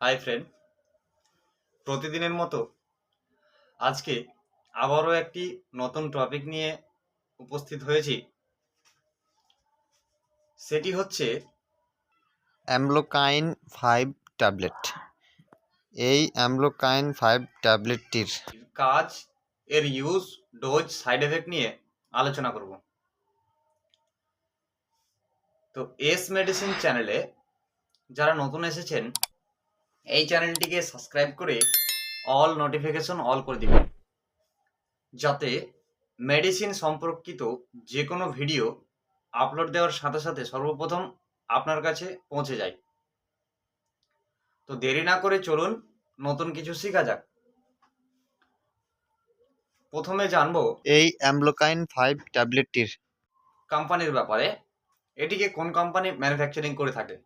Hi friend প্রতিদিনের মতো আজকে আবারও একটি নতুন টপিক নিয়ে উপস্থিত হয়েছি। সেটি হচ্ছে অ্যামলোকাইন ফাইভ ট্যাবলেট। এই অ্যামলোকাইন ফাইভ ট্যাবলেটটির কাজ এর ইউজ ডোজ সাইড এফেক্ট নিয়ে আলোচনা করব। তো এস মেডিসিন চ্যানেলে যারা নতুন এসেছেন এই চ্যানেলটিকে সাবস্ক্রাইব করে অল নোটিফিকেশন অল করে দিবেন। যাতে মেডিসিন সম্পর্কিত যে কোনো ভিডিও আপলোড দেওয়ার সাথে সাথে সর্বপ্রথম আপনার কাছে পৌঁছে যায়। তো দেরি না করে চলুন নতুন কিছু শেখা যাক। প্রথমে জানব এই অ্যামলোকাইন ফাইভ ট্যাবলেটটির কোম্পানির ব্যাপারে এটিকে কোন কোম্পানি ম্যানুফ্যাকচারিং করে থাকে?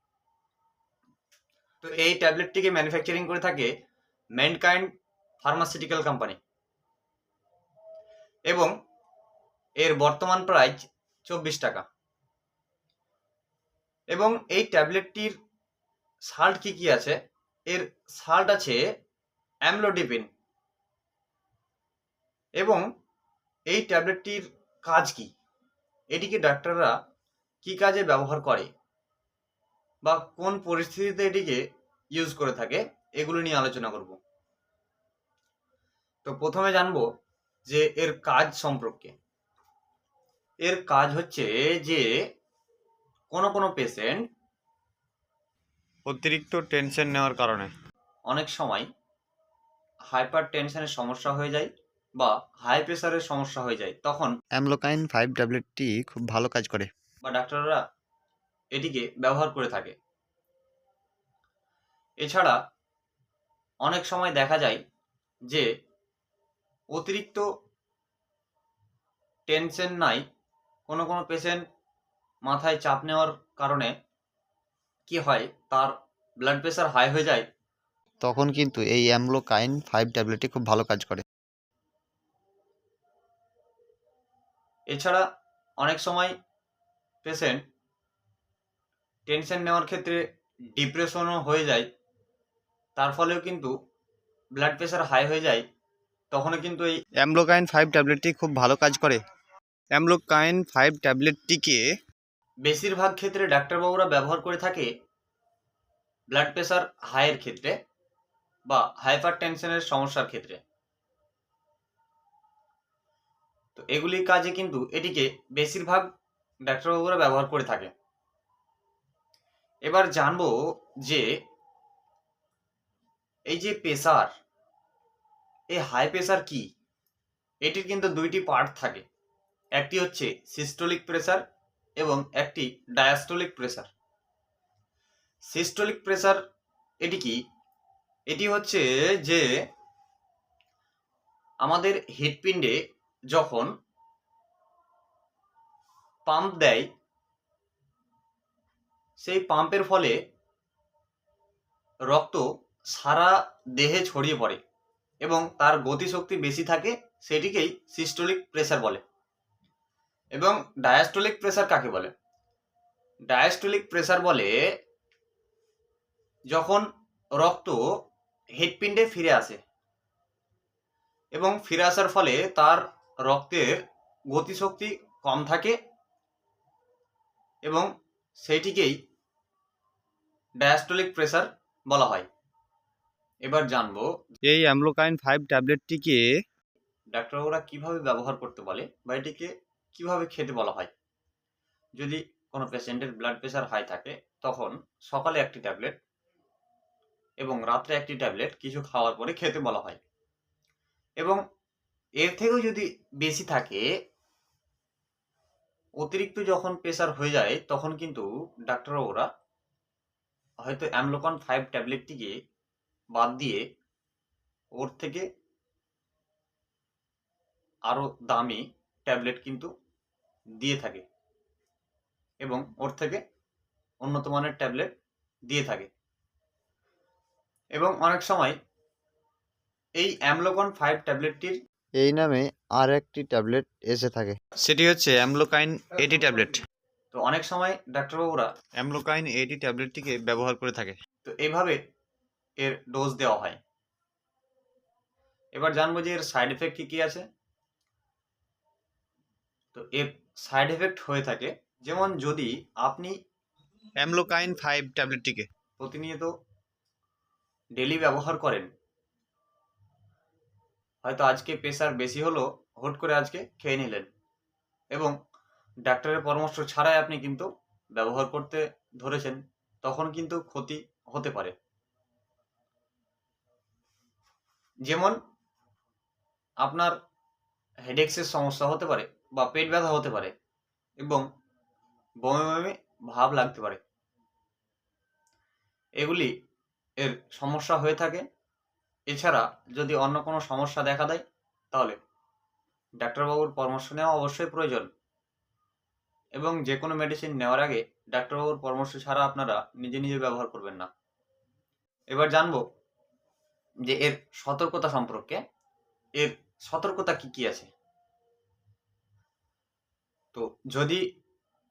তো এই ট্যাবলেটটিকে ম্যানুফ্যাকচারিং করে থাকে ম্যানকাইন্ড ফার্মাসিউটিক্যাল কোম্পানি এবং এর বর্তমান প্রাইস চব্বিশ টাকা। এবং এই ট্যাবলেটটির সাল্ট কি কি আছে? এর সাল্ট আছে অ্যামলোডিপিন এবং এই ট্যাবলেটটির কাজ কি? এটিকে ডাক্তাররা কি কাজে ব্যবহার করে? বা কোন পরিস্থিতিতে এটিকে ইউজ করে থাকে এগুলো নিয়ে আলোচনা করব। তো প্রথমে জানব যে এর কাজ সম্পর্কে। এর কাজ হচ্ছে যে কোনো কোনো পেশেন্ট অতিরিক্ত টেনশন নেওয়ার কারণে। অনেক সময় হাইপার টেনশনের সমস্যা হয়ে যায় বা হাই প্রেশারের সমস্যা হয়ে যায় তখন অ্যামলোকাইন ফাইভ ট্যাবলেটটি খুব ভালো কাজ করে। বা ডাক্তাররা এটিকে ব্যবহার করে থাকে। এছাড়া অনেক সময় দেখা যায় যে অতিরিক্ত টেনশন নাই কোনো কোনো পেশেন্ট মাথায় চাপ নেওয়ার কারণে কি হয় তার ব্লাড প্রেশার হাই হয়ে যায়। তখন কিন্তু এই অ্যামলোকাইন ফাইভ ট্যাবলেটটি খুব ভালো কাজ করে। এছাড়া অনেক সময় পেশেন্ট টেনশন নেওয়ার ক্ষেত্রে ডিপ্রেশনও হয়ে যায়। তার ফলেও কিন্তু ব্লাড প্রেশার হাই হয়ে যায়। তখনও কিন্তু এই অ্যামলোকাইন ফাইভ ট্যাবলেটটি খুব ভালো কাজ করে। অ্যামলোকাইন ফাইভ ট্যাবলেটটিকে বেশিরভাগ ক্ষেত্রে ডাক্তারবাবুরা ব্যবহার করে থাকে ব্লাড প্রেশার হাইয়ের ক্ষেত্রে বা হাইপার টেনশনের সমস্যার ক্ষেত্রে। তো এগুলির কাজে কিন্তু এটিকে বেশিরভাগ ডাক্তারবাবুরা ব্যবহার করে থাকে। এবার জানব যে এই যে প্রেসার এই হাই প্রেসার কি? এটির কিন্তু দুইটি পার্ট থাকে। একটি হচ্ছে সিস্টোলিক প্রেসার এবং একটি ডায়াস্টোলিক প্রেসার সিস্টোলিক প্রেসার এটি কি? এটি হচ্ছে যে আমাদের হৃৎপিণ্ডে যখন পাম্প দেয় সেই পাম্পের ফলে রক্ত সারা দেহে ছড়িয়ে পড়ে এবং তার গতিশক্তি বেশি থাকে সেটিকেই সিস্টোলিক প্রেসার বলে। এবং ডায়াস্টোলিক প্রেসার কাকে বলে? ডায়াস্টোলিক প্রেসার বলে যখন রক্ত হৃৎপিণ্ডে ফিরে আসে এবং ফিরে আসার ফলে তার রক্তের গতিশক্তি কম থাকে এবং সেইটিকেই ডায়াস্টোলিক প্রেসার বলা হয়। এবার জানব এই অ্যামলোকাইন ফাইভ ট্যাবলেটটিকে ডাক্তারবাবুরা কীভাবে ব্যবহার করতে বলে বা এটিকে কীভাবে খেতে বলা হয়? যদি কোনো পেশেন্টের ব্লাড প্রেশার হাই থাকে তখন সকালে একটি ট্যাবলেট এবং রাত্রে একটি ট্যাবলেট কিছু খাওয়ার পরে খেতে বলা হয়। এবং এর থেকেও যদি বেশি থাকে অতিরিক্ত যখন প্রেশার হয়ে যায় তখন কিন্তু ডাক্তারবাবুরা হয়তো অ্যামলোকন ফাইভ ট্যাবলেটটিকে বাদ দিয়ে ওর থেকে আরও দামি ট্যাবলেট কিন্তু দিয়ে থাকে এবং ওর থেকে উন্নত মানের ট্যাবলেট দিয়ে থাকে। এবং অনেক সময় এই অ্যামলোকন ফাইভ ট্যাবলেটটির এই নামে আর একটি ট্যাবলেট এসে থাকে। সেটি হচ্ছে অ্যামলোকাইন এটি ট্যাবলেট তো অনেক সময় ডাক্তারবাবুরা অ্যামলোকাইন এটি ট্যাবলেটটিকে ব্যবহার করে থাকে। তো এইভাবে এর ডোজ দেওয়া হয়। এবার জানব যে এর সাইড এফেক্ট কী কী আছে। তো এর সাইড এফেক্ট হয়ে থাকে যেমন যদি আপনি অ্যামলোকাইন ফাইভ ট্যাবলেটটিকে প্রতিনিয়ত ডেলি ব্যবহার করেন হয়তো আজকে প্রেশার বেশি হলো হুট করে আজকে খেয়ে নিলেন এবং ডাক্তারের পরামর্শ ছাড়াই আপনি কিন্তু ব্যবহার করতে ধরেছেন, তখন কিন্তু ক্ষতি হতে পারে। যেমন আপনার হেডেক্সের সমস্যা হতে পারে বা পেট ব্যথা হতে পারে এবং বমি বমি ভাব লাগতে পারে। এগুলি এর সমস্যা হয়ে থাকে। এছাড়া যদি অন্য কোনো সমস্যা দেখা দেয়, তাহলে ডাক্তারবাবুর পরামর্শ নেওয়া অবশ্যই প্রয়োজন। এবং যে কোনো মেডিসিন নেওয়ার আগে ডাক্তারবাবুর পরামর্শ ছাড়া আপনারা নিজে নিজে ব্যবহার করবেন না। এবার জানব যে এর সতর্কতা সম্পর্কে এর সতর্কতা কি কি আছে? তো যদি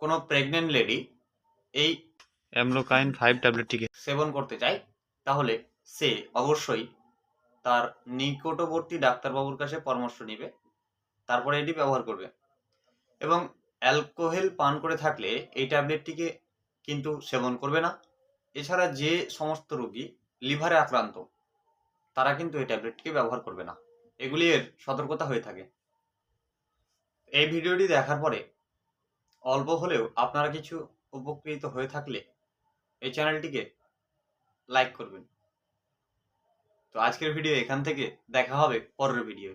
কোনো প্রেগনেন্ট লেডি এই অ্যামলোকাইন ফাইভ ট্যাবলেটটিকে সেবন করতে চায় তাহলে সে অবশ্যই তার নিকটবর্তী ডাক্তারবাবুর কাছে পরামর্শ নেবে তারপরে এটি ব্যবহার করবে। এবং অ্যালকোহল পান করে থাকলে এই ট্যাবলেটটিকে কিন্তু সেবন করবে না। এছাড়া যে সমস্ত রোগী লিভারে আক্রান্ত, তারা কিন্তু এই ট্যাবলেটটিকে ব্যবহার করবে না। এগুলি এর সতর্কতা হয়ে থাকে। এই ভিডিওটি দেখার পরে অল্প হলেও আপনারা কিছু উপকৃত হয়ে থাকলে এই চ্যানেলটিকে লাইক করবেন। তো আজকের ভিডিও এখান থেকে দেখা হবে পরের ভিডিও